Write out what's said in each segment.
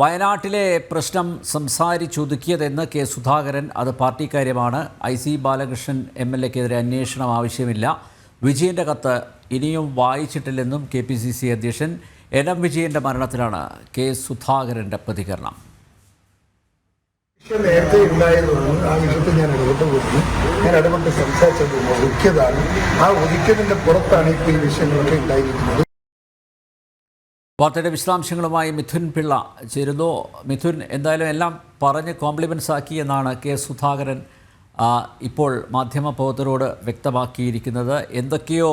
വയനാട്ടിലെ പ്രശ്നം സംസാരിച്ചൊതുക്കിയതെന്ന് കെ സുധാകരൻ അത് പാർട്ടി കാര്യമാണ് I C Balakrishnan M L എക്കെതിരെ അന്വേഷണം ആവശ്യമില്ല. വിജയന്റെ കത്ത് ഇനിയും വായിച്ചിട്ടില്ലെന്നും കെ പി സി സി അധ്യക്ഷൻ എൻ എം വിജയന്റെ മരണത്തിലാണ് കെ സുധാകരന്റെ പ്രതികരണം. നേരത്തെ ഉണ്ടായതുകൊണ്ട് ആ വിഷയത്തിൽ ഞാൻ ഇടപെട്ട് കൊടുത്തു. ഞാൻ ഇടപെട്ട് സംസാരിച്ചത് ഒതുക്കിയതാണ്. ആ ഒതുക്കിയതിന്റെ പുറത്താണ് ഇപ്പോൾ ഈ വിഷയങ്ങളൊക്കെ ഉണ്ടായിരിക്കുന്നത്. വാർത്തയുടെ വിശദാംശങ്ങളുമായി മിഥുൻ പിള്ള ചേരുന്നു. മിഥുൻ എന്തായാലും എല്ലാം പറഞ്ഞ് കോംപ്ലിമെൻസ് ആക്കി എന്നാണ് കെ സുധാകരൻ ഇപ്പോൾ മാധ്യമ മാധ്യമപ്രവർത്തകരോട് വ്യക്തമാക്കിയിരിക്കുന്നത്. എന്തൊക്കെയോ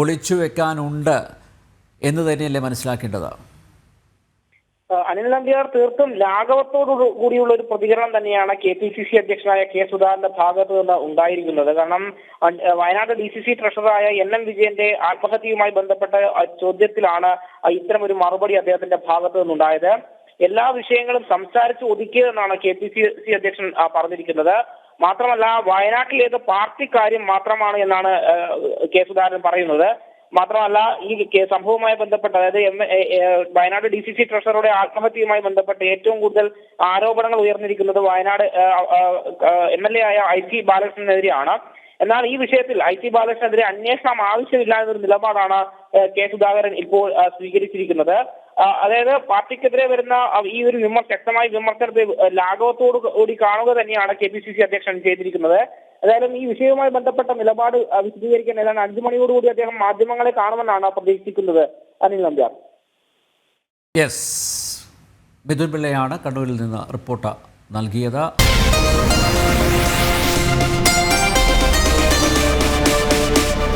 ഒളിച്ചു വെക്കാനുണ്ട് എന്ന് തന്നെയല്ലേ മനസ്സിലാക്കേണ്ടത്? അനിൽ നമ്പ്യാർ തീർത്തും ലാഘവത്തോടു കൂടിയുള്ള ഒരു പ്രതികരണം തന്നെയാണ് കെ പി സി സി അധ്യക്ഷനായ കെ സുധാകരന്റെ ഭാഗത്ത് നിന്ന് ഉണ്ടായിരിക്കുന്നത്. കാരണം വയനാട് ഡി സി സി ട്രഷററായ എൻ എം വിജയന്റെ ആത്മഹത്യയുമായി ബന്ധപ്പെട്ട ചോദ്യത്തിലാണ് ഇത്തരം ഒരു മറുപടി അദ്ദേഹത്തിന്റെ ഭാഗത്തു നിന്നുണ്ടായത്. എല്ലാ വിഷയങ്ങളും സംസാരിച്ച് ഒതുക്കിയതെന്നാണ് കെ പി സി സി അധ്യക്ഷൻ പറഞ്ഞിരിക്കുന്നത്. മാത്രമല്ല വയനാട്ടിലേത് പാർട്ടി കാര്യം മാത്രമാണ് എന്നാണ് കെ സുധാകരൻ പറയുന്നത്. മാത്രമല്ല ഈ സംഭവവുമായി ബന്ധപ്പെട്ട് അതായത് എ- വയനാട് ഡി സി സി ട്രഷറുടെ ആത്മഹത്യയുമായി ബന്ധപ്പെട്ട് ഏറ്റവും കൂടുതൽ ആരോപണങ്ങൾ ഉയർന്നിരിക്കുന്നത് വയനാട് എം എൽ എ ആയ ഐ സി ബാലകൃഷ്ണനെതിരെയാണ്. എന്നാൽ ഈ വിഷയത്തിൽ ഐ ടി ബാലകൃഷ്ണനെതിരെ അന്വേഷണം ആവശ്യമില്ല എന്നൊരു നിലപാടാണ് കെ സുധാകരൻ ഇപ്പോൾ സ്വീകരിച്ചിരിക്കുന്നത്. അതായത് പാർട്ടിക്കെതിരെ വരുന്ന ഈ ഒരു വിമർശ ശക്തമായ വിമർശനത്തെ ലാഘവത്തോട് കൂടി കാണുക തന്നെയാണ് കെ പി സി സി അധ്യക്ഷൻ ചെയ്തിരിക്കുന്നത്. ഏതായാലും ഈ വിഷയവുമായി ബന്ധപ്പെട്ട നിലപാട് വിശദീകരിക്കാൻ ഏതാണ്ട് അഞ്ചു മണിയോടുകൂടി അദ്ദേഹം മാധ്യമങ്ങളെ കാണുമെന്നാണ് പ്രതീക്ഷിക്കുന്നത് അനിൽ നമ്പ്യാർ. യെസ്. മിഥുൻ പിള്ളയാണ് കണ്ണൂരിൽ നിന്ന് റിപ്പോർട്ട് നൽകിയത്.